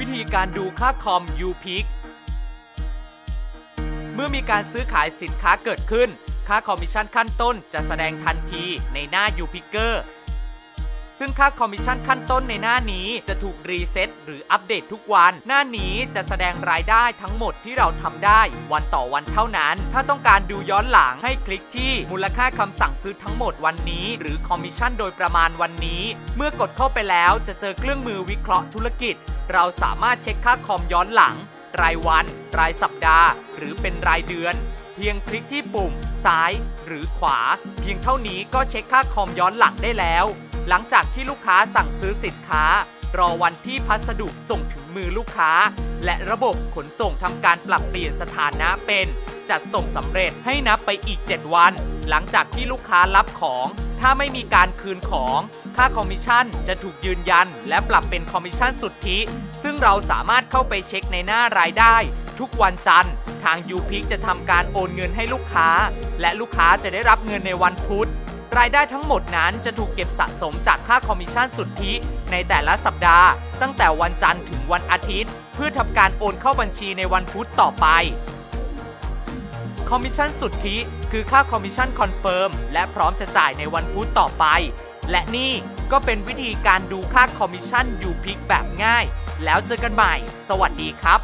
วิธีการดูค่าคอม u p i c เมื่อมีการซื้อขายสินค้าเกิดขึ้น ค่าคอมมิชชั่นขั้นต้นจะแสดงทันทีในหน้า u p i c e r ซึ่งค่าคอมมิชชั่นขั้นต้นในหน้านี้จะถูกรีเซ็ตหรืออัปเดตทุกวัน หน้านี้จะแสดงรายได้ทั้งหมดที่เราทำได้ วันต่อวันเท่านั้น ถ้าต้องการดูย้อนหลังให้คลิกที่มูลค่าคำสั่งซื้อทั้งหมดวันนี้ หรือคอมมิชชั่นโดยประมาณวันนี้ เมื่อกดเข้าไปแล้วจะเจอเครื่องมือวิเคราะห์ธุรกิจ เราสามารถเช็คค่าคอมย้อนหลัง รายวัน รายสัปดาห์ หรือเป็นรายเดือน เพียงคลิกที่ปุ่ม ซ้าย หรือขวา เพียงเท่านี้ก็เช็คค่าคอมย้อนหลังได้แล้ว หลังจากที่ลูกค้าสั่งซื้อสินค้า รอวันที่พัสดุส่งถึงมือลูกค้า และระบบขนส่งทำการปรับเปลี่ยนสถานะเป็น จัดส่งสำเร็จให้นับไปอีก 7 วัน หลังจากที่ลูกค้ารับของ ถ้าไม่มีการคืนของ ค่าคอมมิชชั่นจะถูกยืนยัน และปรับเป็นคอมมิชชั่นสุทธิ ซึ่งเราสามารถเข้าไปเช็คในหน้ารายได้ ทุกวันจันทร์ทาง u p i c จะทำการโอนเงินให้ลูกค้า และลูกค้าจะได้รับเงินในวันพุธ รายได้ทั้งหมดนั้นจะถูกเก็บสะสมจากค่าคอมมิชชั่นสุทธิ ในแต่ละสัปดาห์ ตั้งแต่วันจันทร์ถึงวันอาทิตย์ เพื่อทำการโอนเข้าบัญชีในวันพุธต่อไป คอมมิชชั่นสุทธิ คือค่าคอมมิชชั่นคอนเฟิร์มและพร้อมจะจ่ายในวันพุธต่อไป และนี่ก็เป็นวิธีการดูค่าคอมมิชชั่นยูพิกแบบง่าย แล้วเจอกันใหม่ สวัสดีครับ